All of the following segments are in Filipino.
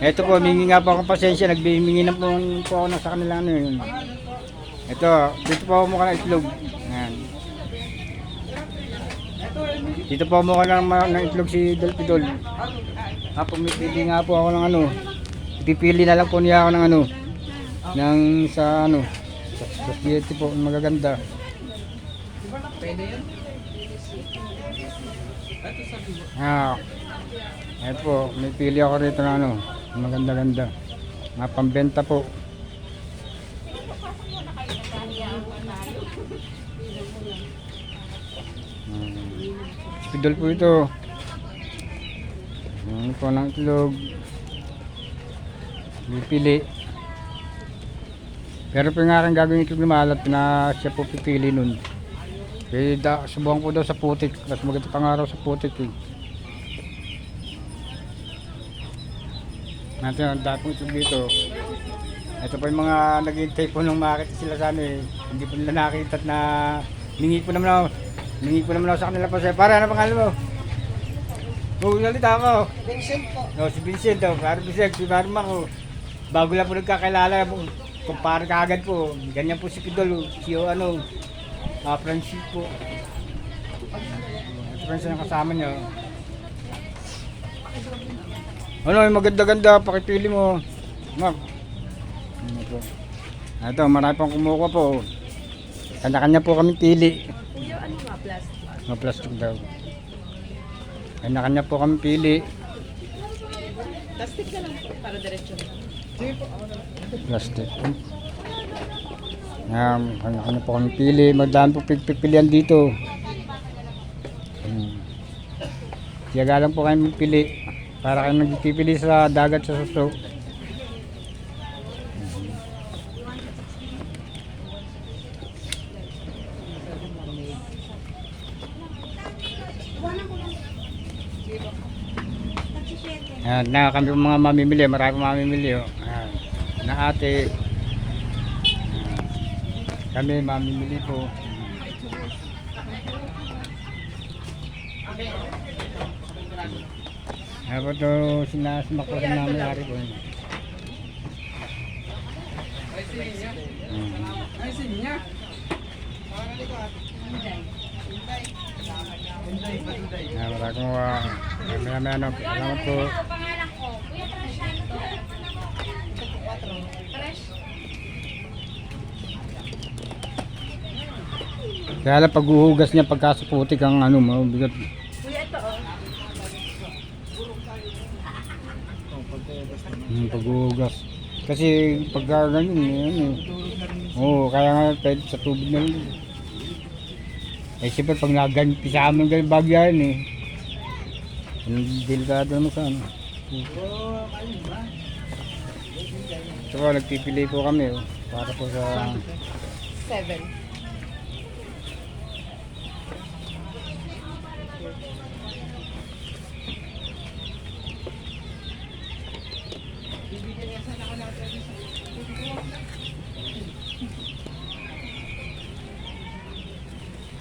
Ito po, mingi nga po akong pasensya. Nagbimingi na po, po ako sa kanila ano yun. Ito, dito po ako mukha ng itlog. Ayan. Dito po mukha ng, ng itlog si Dolpidol. Ah, pumipili nga po ako ng ano. Pipili na lang po niya ako ng ano. Ng sa ano. Sa, sa po, magaganda. Ah, Ayan po, may pili ako rito na ano, maganda-ganda. Mga pambenta po. Hmm. Pidol po ito. Ano po ng itlog. Pipili. Pero po nga rin gagawin itlog na maalat na siya po pipili nun. Kaya da, subukan po daw sa putik. Mas maganda pangaraw sa putik eh. natin ang dapong itlog dito. Ito po yung mga naghihintay po nung makita sila sa ano eh. Hindi po nila nakita at na ningi po naman ako. Ningi po naman ako sa kanila po sa'yo. Para ano pangalan mo? Magsalita ako. Vincent po. No, si Vincent oh. Para Vincent, si Marma ko. Bago lang po nagkakilala. Kumpara ka agad po. Ganyan po si Pidol. oh. Si oh, ano, ah, Francis po. Ito Francis ang kasama niya. Ano, yung maganda-ganda, pakipili mo. Mark. Ano po. Ito, marami pang kumukuha po. Kanya-kanya po kami pili. Kuya, ano nga plastic? Mga plastic daw. Kanya-kanya po kami pili. Plastic ka lang po, para diretso na. Na lang. Plastic. Um, kanya-kanya po kami pili. Madami po pipilian dito. Hmm. Tiyaga lang po kami pili. Para kayo nagpipili sa dagat sa suso. Ayan, na kami mga mamimili, marami mamimili oh. Ayan, na ate. Kami mamimili po. Ayan po ito sinasmak ko sa mga may-ari ko. Ayan. Ayan. Ayan, marami kong uh, may may ano, salamat po. pangalan ko. Kuya, fresh ano to? Kaya lang paghuhugas niya pagkasuputik ang ano, mabigat. Kuya, ito oh. Hmm, paghuhugas. Kasi pagka ganyan, eh, ano eh. Oo, kaya nga pwede sa tubig na rin. Eh siyempre pag naganti sa amin ganyan bagyan eh. Ang delikado naman sa ano. Ito po, nagpipili po kami oh, para po sa... Seven.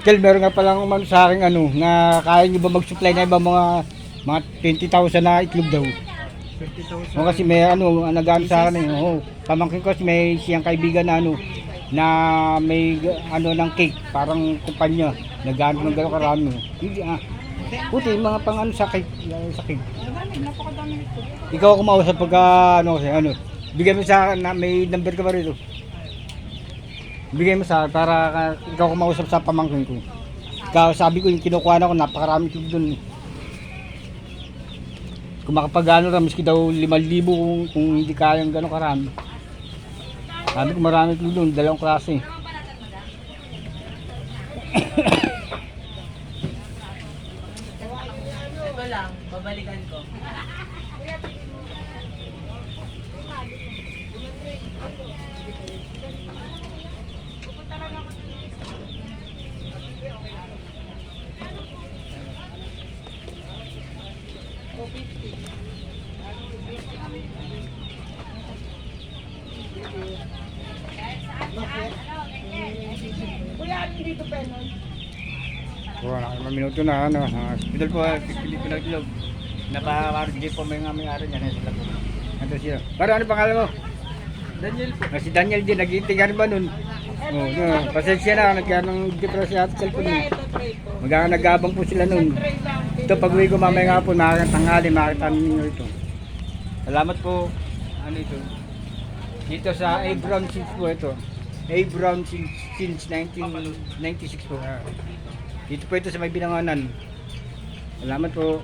Kel, meron nga palang umano sa akin ano, na kaya nyo ba mag-supply na ibang mga mga 20,000 na itlog daw. 50,000. O kasi may ano, nagano sa akin eh. Oo, pamangkin ko kasi may siyang kaibigan na ano, na may ano ng cake, parang kumpanya. Nagano ng gano'ng karami. Hindi ah. Puti, mga pang ano sa cake, sa cake. Ikaw ako mausap pagka ano kasi ano. Bigyan mo sa na may number ka ba rito? Bigay mo sa para ka- ikaw ko mausap sa pamangkin ko. Ikaw, sabi ko yung kinukuha na ko, napakarami ko doon. Kung makapagano rin, miski daw 5,000 kung, kung hindi kayang gano'ng karami. Sabi ko marami ko doon, dalawang klase. Lang, babalikan ko. Oo, oh, minuto na ano. Uh, hospital po, pipili ko lang ilog. Napakargi po may nga may-ari niya na sila po. Ito siya. Pero ano pangalan mo? Daniel po. Ah, si Daniel din, nag-iintingan ba nun? Oo, no, pasensya na, nagkaroon ng depresya at cellphone nun. Magkaka nagabang po sila nun. Ito, pag uwi ko mamaya nga po, makakatanghali, makakita ninyo ito. Salamat po. Ano ito? Dito sa A. Brown Since po ito. A. Brown since, since 1996 po. Ah. Dito po ito sa may binanganan. Salamat po.